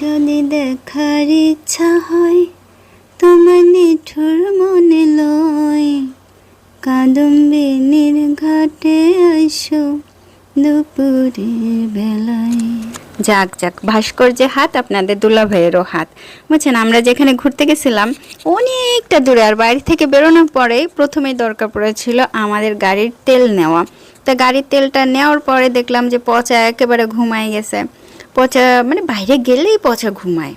যদি দেখার ইচ্ছা হয়, তোমার নিঠুর মনে লয়। কাদম্বিনীর ঘাটে আইসো দুপুরের বেলায়। যাক যাক ভাস্কর্যের হাত, আপনাদের দুলা ভাইয়েরও হাত। বুঝছেন, আমরা যেখানে ঘুরতে গেছিলাম, অনেকটা দূরে, আর বাড়ি থেকে বেরোনোর পরে প্রথমেই দরকার পড়েছিল আমাদের গাড়ির তেল নেওয়া। তা গাড়ির তেলটা নেওয়ার পরে দেখলাম যে পচা একেবারে ঘুমায় গেছে। পচা মানে বাইরে গেলেই পচা ঘুমায়।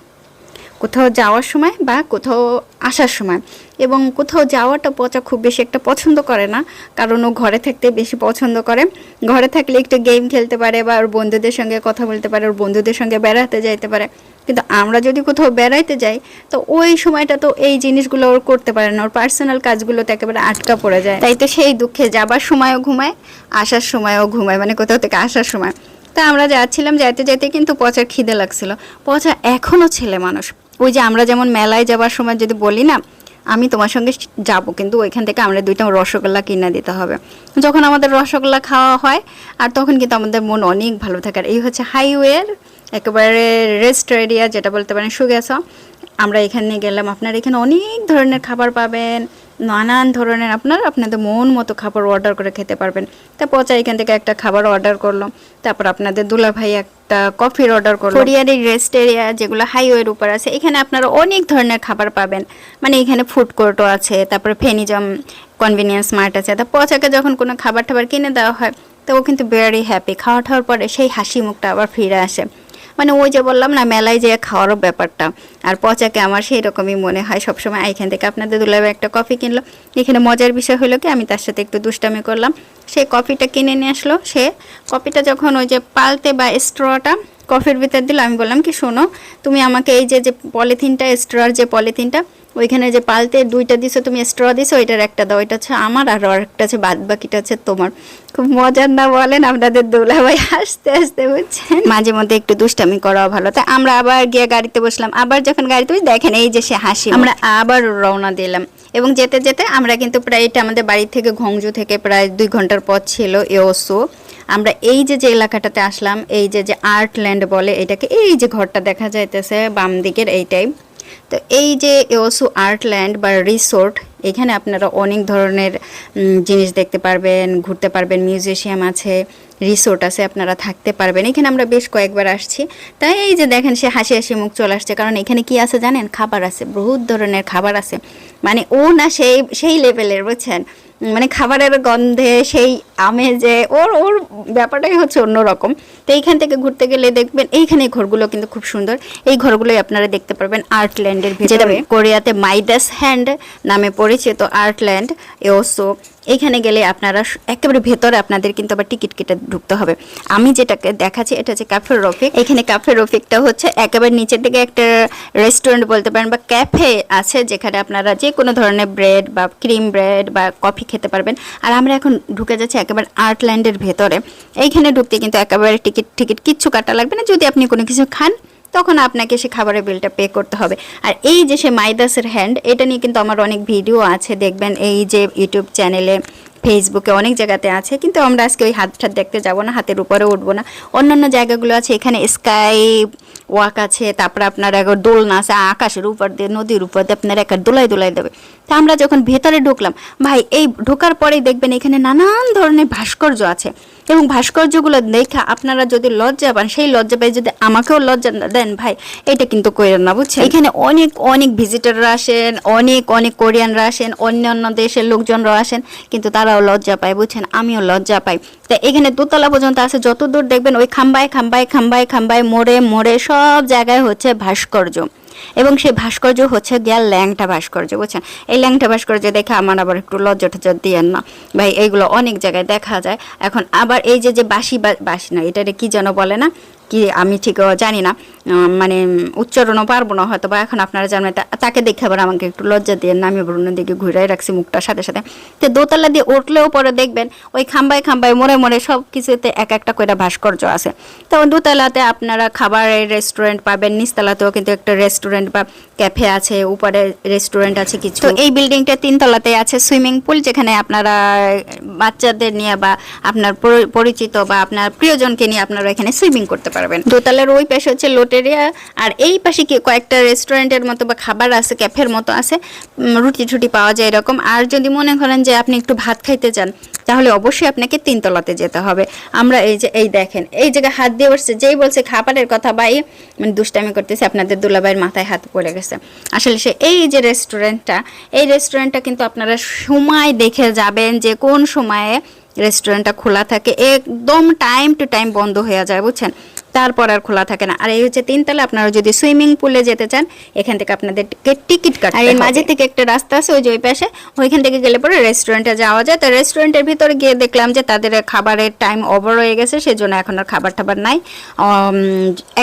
কোথাও যাওয়ার সময় বা কোথাও আসার সময়। এবং কোথাও যাওয়াটা পচা খুব বেশি একটা পছন্দ করে না, কারণ ও ঘরে থাকতে বেশি পছন্দ করে। ঘরে থাকলে একটু গেম খেলতে পারে বা ওর বন্ধুদের সঙ্গে কথা বলতে পারে, ওর বন্ধুদের সঙ্গে বেড়াতে যাইতে পারে। কিন্তু আমরা যদি কোথাও বেড়াইতে যাই, তো ওই সময়টা তো এই জিনিসগুলো ওর করতে পারে না, ওর পার্সোনাল কাজগুলোতে একেবারে আটকা পড়ে যায়। তাই তো সেই দুঃখে যাবার সময়ও ঘুমায়, আসার সময়ও ঘুমায় মানে কোথাও থেকে আসার সময়। তা আমরা যাচ্ছিলাম, যাইতে যাইতে কিন্তু পচার খিদে লাগছিল। পচা এখনও ছেলে মানুষ। ওই যে আমরা যেমন মেলায় যাবার সময় যদি বলি না, আমি তোমার সঙ্গে যাব, কিন্তু ওইখান থেকে আমরা দুইটা রসগোল্লা কিনে দিতে হবে। যখন আমাদের রসগোল্লা খাওয়া হয়, আর তখন কিন্তু আমাদের মন অনেক ভালো থাকে। আর এই হচ্ছে হাইওয়ের, একেবারে রেস্ট এরিয়া, যেটা বলতে পারেন সুগেছা আমরা এখানে গেলাম, আপনার এখানে অনেক ধরনের খাবার পাবেন, নানান ধরনের আপনার আপনাদের মন মতো খাবার অর্ডার করে খেতে পারবেন। তা পচা এখান থেকে একটা খাবার অর্ডার করল তারপর আপনাদের দুলা ভাই একটা কফির অর্ডার করল কোরিয়ার রেস্ট এরিয়া যেগুলো হাইওয়ের উপর আছে, এখানে আপনারা অনেক ধরনের খাবার পাবেন। মানে এখানে ফুড কোর্টও আছে, তারপরে ফেনিজম কনভিনিয়েন্স মার্ট আছে। তা পচাকে যখন কোনো খাবার টাবার কিনে দেওয়া হয় তো ও কিন্তু ভেরি হ্যাপি খাওয়া খাওয়ার পরে সেই হাসি মুখটা আবার ফিরে আসে। মানে ওই যে বললাম না, মেলায় যে খাওয়ারও ব্যাপারটা। আর পচাকে আমার সেই রকমই মনে হয় সবসময়। এখান থেকে আপনাদের দুলাবে একটা কফি কিনলো। এখানে মজার বিষয় হলো কি, আমি তার সাথে একটু দুষ্টামি করলাম। সে কফিটা কিনে নিয়ে আসলো। সে কফিটা যখন ওই যে পালতে বা স্ট্রটা কফির ভিতর দিল, আমি বললাম কি, শোনো, তুমি আমাকে এই যে যে পলিথিনটা, স্ট্রর যে পলিথিনটা ওইখানে যে পালতে দুইটা দিছো, তুমি স্ট্র দিছো, ওইটার একটা দাও। এটা হচ্ছে আমার আর একটা আছে বাদ বাকিটা হচ্ছে তোমার। খুব মজার না বলেন আপনাদের দোলাভাই হাসতে হাসতে, বুঝছেন? মাঝে মধ্যে একটু দুষ্টামি করাও ভালো। তাই আমরা আবার গিয়ে গাড়িতে বসলাম। আবার যখন গাড়িতে দেখেন এই যে সে হাসি আমরা আবার রওনা দিলাম। এবং যেতে যেতে আমরা কিন্তু প্রায় এটা আমাদের বাড়ি থেকে ঘংজু থেকে প্রায় দুই ঘণ্টার পথ ছিল এওসো। আমরা এই যে যে এলাকাটাতে আসলাম, এই যে যে আর্টল্যান্ড বলে এটাকে, এই যে ঘরটা দেখা যাইতেছে বাম দিকের এইটাই তো এই যে এওসু আর্টল্যান্ড বা রিসোর্ট, এখানে আপনারা অনেক ধরনের জিনিস দেখতে পারবেন, ঘুরতে পারবেন, মিউজিয়াম আছে, রিসোর্ট আছে, আপনারা থাকতে পারবেন। এখানে আমরা বেশ কয়েকবার আসছি। তাই এই যে দেখেন, সে হাসি হাসি মুখ চলে আসছে। কারণ এখানে কি আছে জানেন? খাবার আছে, বহুত ধরনের খাবার আছে। মানে ও না সেই সেই লেভেলের, বুঝছেন? মানে খাবারের গন্ধে সেই আমেজে, ওর ওর ব্যাপারটাই হচ্ছে অন্যরকম। তো এইখান থেকে ঘুরতে গেলে দেখবেন এইখানে ঘরগুলো কিন্তু খুব সুন্দর। এই ঘরগুলোই আপনারা দেখতে পারবেন আর্টল্যান্ডের ভিতরে। কোরিয়াতে মাইদাস হ্যান্ড নামে পরিচিত আর্টল্যান্ড এওসো এখানে গেলে আপনারা একেবারে ভেতরে আপনাদের কিন্তু আবার টিকিট কেটে ঢুকতে হবে। আমি যেটাকে দেখাচ্ছি এটা হচ্ছে ক্যাফে রফিক। এখানে ক্যাফে রফিকটা হচ্ছে একেবারে নিচের দিকে একটা রেস্টুরেন্ট বলতে পারেন বা ক্যাফে আছে যেখানে আপনারা যে কোনো ধরনের ব্রেড বা ক্রিম ব্রেড বা কফি খেতে পারবেন। আর আমরা এখন ঢুকে যাচ্ছি একেবারে আর্টল্যান্ডের ভেতরে। এইখানে ঢুকতে কিন্তু একেবারে টিকিট টিকিট কিচ্ছু কাটা লাগবে না। যদি আপনি কোনো কিছু খান, তখন আপনাকে সে খাবারের বিলটা পে করতে হবে। আর এই যে সে মাইদাসের হ্যান্ড এটা নিয়ে কিন্তু আমার অনেক ভিডিও আছে। দেখবেন এই যে ইউটিউব চ্যানেলে ফেসবুকে অনেক জায়গাতে আছে। কিন্তু আমরা আজকে ওই হাতটা দেখতে যাব না, হাতের উপরে উঠবো না। অন্যান্য জায়গাগুলো আছে, এখানে স্কাই ওয়াক আছে, তারপরে আপনার একবার দোলনা আছে, আকাশের উপর দিয়ে, নদীর উপর দিয়ে আপনার একটা দোলাই দোলাই দেবে। তা আমরা যখন ভেতরে ঢুকলাম, ভাই, এই ঢোকার পরেই দেখবেন এখানে নানান ধরনের ভাস্কর্য আছে। এবং ভাস্কর্যগুলো দেখা আপনারা যদি লজ্জা পান, সেই লজ্জা পাই যদি আমাকেও লজ্জা দেন, ভাই, এটা কিন্তু কইরেন না, বুঝছেন? এখানে অনেক অনেক ভিজিটাররা আসেন, অনেক অনেক কোরিয়ানরা আসেন অন্য অন্য দেশের লোকজনরা আসেন, কিন্তু তারাও লজ্জা পায়, বুঝছেন? আমিও লজ্জা পাই। তা এখানে দোতলা পর্যন্ত আছে যত দূর দেখবেন ওই খাম্বায় খাম্বায় খাম্বায় খাম্বায়, মোড়ে মোড়ে সব জায়গায় হচ্ছে ভাস্কর্য। এবং সেই ভাস্কর্য হচ্ছে গিয়া ল্যাংটা ভাস্কর্য, বুঝছেন? এই ল্যাংটা ভাস্কর্য দেখে আমার আবার একটু লজ্জা টজ্জা দিয়েন না। ভাই, এইগুলো অনেক জায়গায় দেখা যায়। এখন আবার এই যে যে বাসি বাসি না এটা কি যেন বলে না? কি আমি ঠিক জানি না। মানে উচ্চারণও পারব না হয়তো বা এখন আপনারা জানবেন তা- তাকে দেখে আবার আমাকে একটু লজ্জা দিয়ে না আমি আবার অন্যদিকে ঘুরাই রাখছি মুখটার সাথে সাথে। তো দোতলা দিয়ে উঠলেও পরে দেখবেন ওই খাম্বায় খাম্বায় মোড়ে মোড়ে সব কিছুতে এক একটা করে ভাস্কর্য আছে। তো দোতলাতে আপনারা খাবারের রেস্টুরেন্ট পাবেন নিচতলাতেও কিন্তু একটা রেস্টুরেন্ট বা ক্যাফে আছে উপরে রেস্টুরেন্ট আছে কিছু। তো এই বিল্ডিংটা তিনতলাতে আছে সুইমিং পুল যেখানে আপনারা বাচ্চাদের নিয়ে বা আপনার পরিচিত বা আপনার প্রিয়জনকে নিয়ে আপনারা এখানে সুইমিং করতে পারবেন। দোতলার ওই পাশে হচ্ছে লোটে লোটেরিয়া আর এই পাশে কি কয়েকটা রেস্টুরেন্টের মতো বা খাবার আছে ক্যাফের মতো আছে রুটি টুটি পাওয়া যায় এরকম। আর যদি মনে করেন যে আপনি একটু ভাত খাইতে চান, তাহলে অবশ্যই আপনাকে তিনতলাতে যেতে হবে। আমরা এই যে, এই দেখেন, এই জায়গায় হাত দিয়ে বসছে যেই বলছে খাবারের কথা বা এই মানে দুষ্টামি করতেছে, আপনাদের দুলাভাইয়ের মাথায় হাত পড়ে গেছে। আসলে সে এই যে রেস্টুরেন্টটা এই রেস্টুরেন্টটা কিন্তু আপনারা সময় দেখে যাবেন যে কোন সময়ে রেস্টুরেন্টটা খোলা থাকে। একদম টাইম টু টাইম বন্ধ হয়ে যায়, বুঝছেন? তারপর আর খোলা থাকে না। আর এই হচ্ছে তিনতলা আপনারা যদি সুইমিং পুলে যেতে চান এখান থেকে আপনাদের টিকিট কাটতে আর এই মাঝে থেকে একটা রাস্তা আছে ওই যে ওই পাশে ওইখান থেকে গেলে পরে রেস্টুরেন্টে যাওয়া যায়। তো রেস্টুরেন্টের ভিতরে গিয়ে দেখলাম যে তাদের খাবারের টাইম ওভার হয়ে গেছে সেজন্য এখন আর খাবার টাবার নাই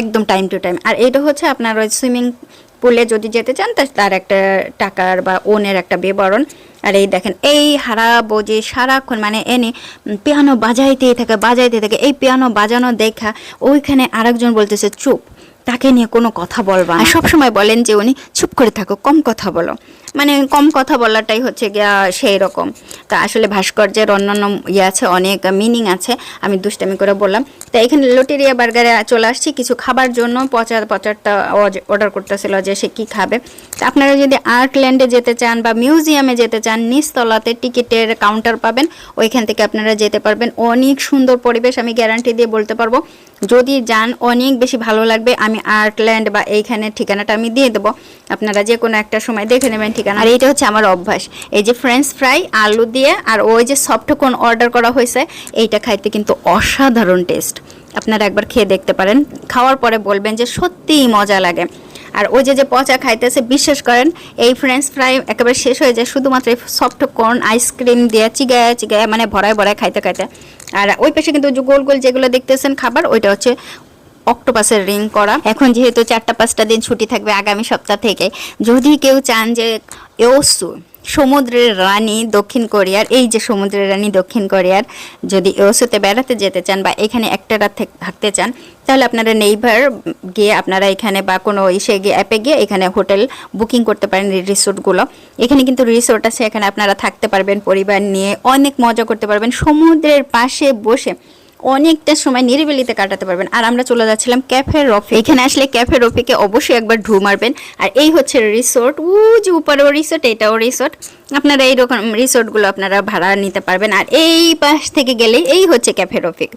একদম টাইম টু টাইম আর এটা হচ্ছে আপনার ওই সুইমিং পুলে যদি যেতে চান তার একটা টাকার বা ওনের একটা বিবরণ আর এই দেখেন, এই হারা বোঝে সারাক্ষণ মানে এনে পিয়ানো বাজাইতেই থাকে, বাজাইতে থাকে। এই পিয়ানো বাজানো দেখা, ওইখানে আরেকজন বলতেছে, চুপ, তাকে নিয়ে কোনো কথা বলবা না। সবসময় বলেন যে উনি, চুপ করে থাকো, কম কথা বলো। মানে কম কথা বলাটাই হচ্ছে গিয়া সেই রকম। তা আসলে ভাস্কর্যের অন্যান্য ইয়ে আছে, অনেক মিনিং আছে, আমি দুষ্টামি করে বললাম। তা এখানে লটেরিয়া বার্গারে চলে আসছি, কিছু খাবার জন্য পচা, পচারটা অর্ডার করতেছিল যে সে কি খাবে। তা আপনারা যদি আর্টল্যান্ডে যেতে চান বা মিউজিয়ামে যেতে চান, নিচতলাতে টিকিটের কাউন্টার পাবেন, ওইখান থেকে আপনারা যেতে পারবেন। অনেক সুন্দর পরিবেশ, আমি গ্যারান্টি দিয়ে বলতে পারব। যদি যান, অনেক বেশি ভালো লাগবে, আমি আর্টল্যান্ড বা এইখানে ঠিকানাটা আমি দিয়ে দেবো। আপনারা যে কোনো একটা সময় দেখে নেবেন ঠিকানা। আর এইটা হচ্ছে আমার অভ্যাস। এই যে ফ্রেঞ্চ ফ্রাই আলু দিয়ে আর ওই যে সফটকর্ন অর্ডার করা হয়েছে, এইটা খাইতে কিন্তু অসাধারণ টেস্ট আপনারা একবার খেয়ে দেখতে পারেন। খাওয়ার পরে বলবেন যে সত্যিই মজা লাগে। আর ওই যে যে পচা খাইতেছে, বিশ্বাস করেন, এই ফ্রেঞ্চ ফ্রাই একেবারে শেষ হয়ে যায় শুধুমাত্র এই সফট কর্ন আইসক্রিম দিয়ে চিগায় চিগায় মানে ভরায় ভরায় খাইতে খাইতে। আর ওই পাশে কিন্তু গোল গোল যেগুলো দেখতেছেন খাবার, ওইটা হচ্ছে অক্টোপাসের রিং করা। এখন যেহেতু চারটা পাঁচটা দিন ছুটি থাকবে আগামী সপ্তাহ থেকে, যদি কেউ চান যে এওসু সমুদ্রের রানী দক্ষিণ কোরিয়ার, এই যে সমুদ্রের রানী দক্ষিণ কোরিয়ার, যদি এওসুতে বেড়াতে যেতে চান বা এখানে একটা রাত থাক- থাকতে চান, তাহলে আপনারা নেইভার গিয়ে আপনারা এখানে বা কোনো ইসে গিয়ে, অ্যাপে গিয়ে এখানে হোটেল বুকিং করতে পারেন রিসোর্টগুলো। এখানে কিন্তু রিসোর্ট আছে, এখানে আপনারা থাকতে পারবেন, পরিবার নিয়ে অনেক মজা করতে পারবেন। সমুদ্রের পাশে বসে অনেকটা সময় নিরিবিলিতে কাটাতে পারবেন। আর আমরা চলে যাচ্ছিলাম ক্যাফে রফি এখানে আসলে ক্যাফে রফিকে অবশ্যই একবার ঢু মারবেন। আর এই হচ্ছে রিসোর্ট উ যে উপরেও রিসোর্ট এটাও রিসোর্ট আপনারা এইরকম রিসোর্টগুলো আপনারা ভাড়া নিতে পারবেন। আর এই পাশ থেকে গেলে এই হচ্ছে ক্যাফে রফিক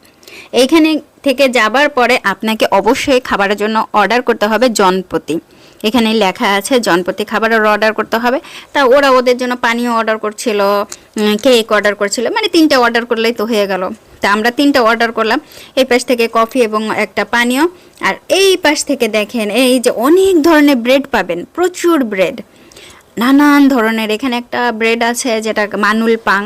এইখানে থেকে যাবার পরে আপনাকে অবশ্যই খাবারের জন্য অর্ডার করতে হবে জনপতি। এখানে লেখা আছে জনপতি খাবারের অর্ডার করতে হবে। তা ওরা ওদের জন্য পানীয় অর্ডার করছিল কেক অর্ডার করছিল। মানে তিনটা অর্ডার করলেই তো হয়ে গেল। তা আমরা তিনটা অর্ডার করলাম। এই পাশ থেকে কফি এবং একটা পানীয়। আর এই পাশ থেকে দেখেন, এই যে অনেক ধরনের ব্রেড পাবেন, প্রচুর ব্রেড নানান ধরনের, এখানে একটা ব্রেড আছে যেটা মানুল পাং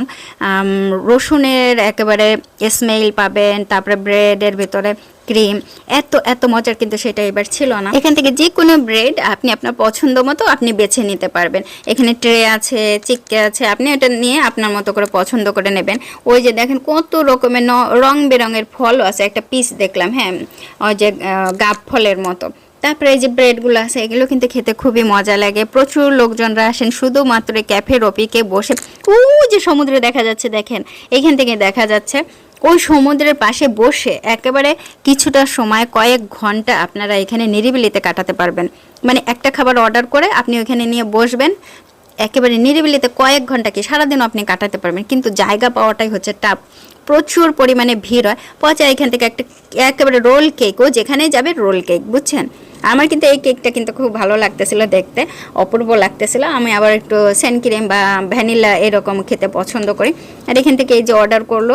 রসুনের একেবারে স্মেল পাবেন, তারপরে ব্রেডের ভিতরে ক্রিম এত এত মজার কিন্তু সেটা এবার ছিল না। এখান থেকে যে কোনো ব্রেড আপনি আপনার পছন্দ মতো আপনি বেছে নিতে পারবেন। এখানে ট্রে আছে চিক্কে আছে, আপনি এটা নিয়ে আপনার মতো করে পছন্দ করে নেবেন। ওই যে দেখেন কত রকমের রং বেরঙের ফলও আছে, একটা পিস দেখলাম হ্যাঁ ওই যে গাব ফলের মতো। তারপরে এই যে ব্রেডগুলো আছে, এগুলো কিন্তু খেতে খুবই মজা লাগে। প্রচুর লোকজনরা আসেন, শুধুমাত্র ক্যাফে রপিকে বসে। ওই যে সমুদ্রে দেখা যাচ্ছে, দেখেন, এখান থেকে দেখা যাচ্ছে, ওই সমুদ্রের পাশে বসে একেবারে কিছুটা সময়, কয়েক ঘণ্টা আপনারা এখানে নিরিবিলিতে কাটাতে পারবেন। মানে একটা খাবার অর্ডার করে আপনি ওখানে নিয়ে বসবেন, একেবারে নিরিবিলিতে কয়েক ঘণ্টা কি সারাদিনও আপনি কাটাতে পারবেন। কিন্তু জায়গা পাওয়াটাই হচ্ছে টাফ প্রচুর পরিমাণে ভিড় হয়। পচা এখান থেকে একটা একেবারে রোল কেক ও যেখানেই যাবে রোল কেক বুঝছেন? আমার কিন্তু এই কেকটা কিন্তু খুব ভালো লাগতেছিল দেখতে, অপূর্ব লাগতেছিল। আমি আবার একটু সেন ক্রিম বা ভ্যানিলা এরকম খেতে পছন্দ করি। আর এখান থেকে এই যে অর্ডার করল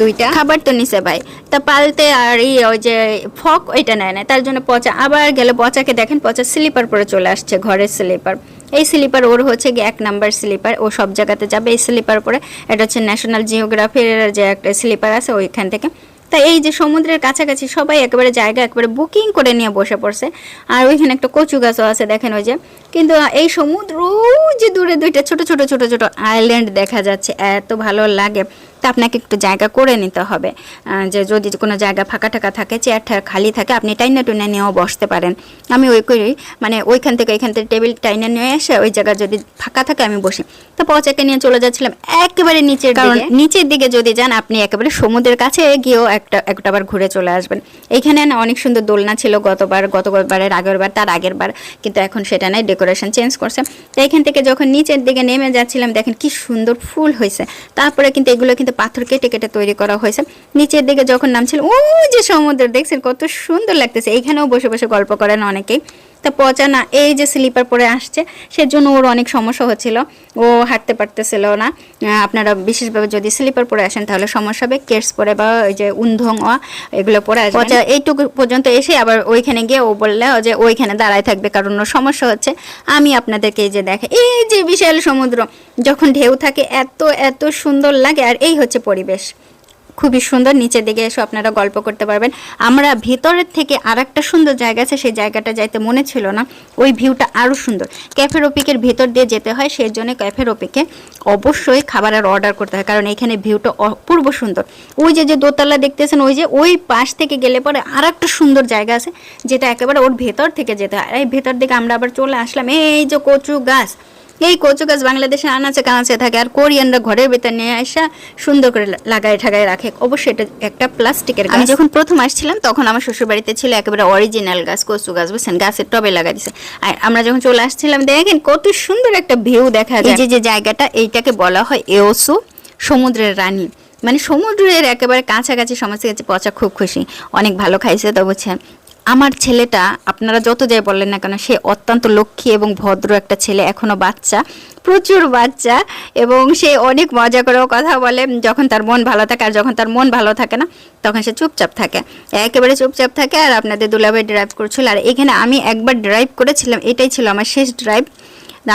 দুইটা, খাবার তো নিচে ভাই। তা পালতে আর এই ওই যে ফক ওইটা নেয় না, তার জন্য পচা, আবার গেলে পচাকে দেখেন, পচা স্লিপার পরে চলে আসছে ঘরের স্লিপার। এই স্লিপার ওর হচ্ছে গিয়ে এক নাম্বার স্লিপার, ও সব জায়গাতে যাবে এই স্লিপার পরে। এটা হচ্ছে ন্যাশনাল জিওগ্রাফির যে একটা স্লিপার আছে ওইখান থেকে। তা এই যে সমুদ্রের কাছাকাছি সবাই একেবারে জায়গা একবারে বুকিং করে নিয়ে বসে পড়ছে। আর ওইখানে একটা কচু গাছও আছে, দেখেন ওই যে। কিন্তু এই সমুদ্র যে দূরে দুইটা ছোট ছোট ছোট ছোট আইল্যান্ড দেখা যাচ্ছে, এত ভালো লাগে। তা আপনাকে একটু জায়গা করে নিতে হবে। যে যদি কোনো জায়গা ফাঁকা টাকা থাকে চেয়ার ঠেয়ার খালি থাকে আপনি টাইনা টুইনা নিয়েও বসতে পারেন। আমি ওই করি মানে ওইখান থেকে ওইখান থেকে টেবিল টাইনা নিয়ে এসে ওই জায়গা যদি ফাঁকা থাকে আমি বসি। তো পচাকে নিয়ে চলে যাচ্ছিলাম একেবারে নিচের কারণ নিচের দিকে যদি যান আপনি একেবারে সমুদ্রের কাছে গিয়েও একটা একটা বার ঘুরে চলে আসবেন। এইখানে না অনেক সুন্দর দোলনা ছিল গতবার গতবারের আগের বার তার আগের বার কিন্তু এখন সেটা নাই ডেকোরেশন চেঞ্জ করছে। তো এখান থেকে যখন নিচের দিকে নেমে যাচ্ছিলাম দেখেন কি সুন্দর ফুল হয়েছে তারপরে কিন্তু এগুলো কিন্তু পাথর কেটে কেটে তৈরি করা হয়েছে। নিচের দিকে যখন নামছিল ও যে সমুদ্র, দেখছেন কত সুন্দর লাগতেছে। এখানেও বসে বসে গল্প করেন অনেকেই। তা পচা না এই যে স্লিপার পরে আসছে সেজন্য ওর অনেক সমস্যা হচ্ছিল। ও হাঁটতে পারতেছিল না। আপনারা বিশেষভাবে যদি স্লিপার পরে আসেন তাহলে সমস্যা হবে। কেটস পরে বা ওই যে উন্ধং এগুলো পরে আসবে পচা এইটুকু পর্যন্ত এসে আবার ওইখানে গিয়ে ও বললে যে ওইখানে দাঁড়ায় থাকবে কারণ ওর সমস্যা হচ্ছে। আমি আপনাদেরকে এই যে দেখে এই যে বিশাল সমুদ্র যখন ঢেউ থাকে এত এত সুন্দর লাগে আর এই হচ্ছে পরিবেশ। খুবই সুন্দর, নিচের দিকে এসে, আপনারা গল্প করতে পারবেন। আমরা ভিতরের থেকে আর একটা সুন্দর জায়গা আছে, সেই জায়গাটা যাইতে মনে ছিল না। ওই ভিউটা আরও সুন্দর। ক্যাফে রপিকের ভিতর দিয়ে যেতে হয়, সেই জন্য ক্যাফে রপিকে অবশ্যই খাবারের অর্ডার করতে হয়, কারণ এখানে ভিউটা অপূর্ব সুন্দর। ওই যে যে দোতলা দেখতেছেন, ওই যে, ওই পাশ থেকে গেলে পরে আর একটা সুন্দর জায়গা আছে, যেটা একেবারে ওর ভেতর থেকে যেতে হয়। এই ভেতর দিকে আমরা আবার চলে আসলাম, এই যে কচু গাছ। এই কচু গাছ বাংলাদেশে আনাচে কানাচে থাকে আর কোরিয়ানরা ঘরের ভেতর নিয়ে আসা সুন্দর করে লাগায় ঠাগায় রাখে। অবশ্যই এটা একটা প্লাস্টিকের আমি যখন প্রথম আসছিলাম তখন আমার শ্বশুর বাড়িতে ছিল একেবারে অরিজিনাল গাছ কচু গাছ বুঝছেন? গাছের টবে লাগা দিছে। আর আমরা যখন চলে আসছিলাম দেখেন কত সুন্দর একটা ভিউ দেখা যায়। এই যে যে জায়গাটা এইটাকে বলা হয় এওসু সমুদ্রের রানী। মানে সমুদ্রের একেবারে কাছাকাছি সমস্ত কাছে পচা খুব খুশি। অনেক ভালো খাইছে তো বুঝছেন? আমার ছেলেটা, আপনারা যত যাই বললেন না কেন, সে অত্যন্ত লক্ষ্মী এবং ভদ্র একটা ছেলে, এখনও বাচ্চা, প্রচুর বাচ্চা এবং সে অনেক মজা করেও কথা বলে। যখন তার মন ভালো থাকে আর যখন তার মন ভালো থাকে না, তখন সে চুপচাপ থাকে। একেবারে চুপচাপ থাকে আর আপনাদের দুলাভাই ড্রাইভ করছিল। আর এখানে আমি একবার ড্রাইভ করেছিলাম, এটাই ছিল আমার শেষ ড্রাইভ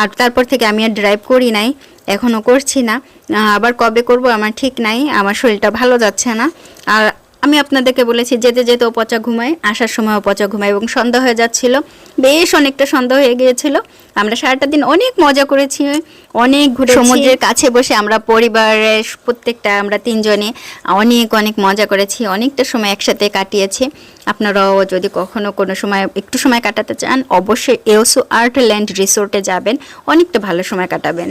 আর তারপর থেকে আমি আর ড্রাইভ করি নাই এখনও করছি না। আবার কবে করব আমার ঠিক নাই, আমার শরীরটা ভালো যাচ্ছে না। আর আমি আপনাদেরকে বলেছি, যেতে যেতে ও পচা ঘুমায়, আসার সময় ও পচা ঘুমায় এবং সন্ধ্যা হয়ে যাচ্ছিল। বেশ অনেকটা সন্ধ্যা হয়ে গিয়েছিল। আমরা সারাটা দিন অনেক মজা করেছি, অনেক ঘুরে সমুদ্রের কাছে বসে আমরা পরিবারের প্রত্যেকটা আমরা তিনজনে অনেক অনেক মজা করেছি, অনেকটা সময় একসাথে কাটিয়েছি। আপনারাও যদি কখনো কোনো সময়, একটু সময় কাটাতে চান, অবশ্যই এওসু আর্ট ল্যান্ড রিসোর্টে যাবেন, অনেকটা ভালো সময় কাটাবেন।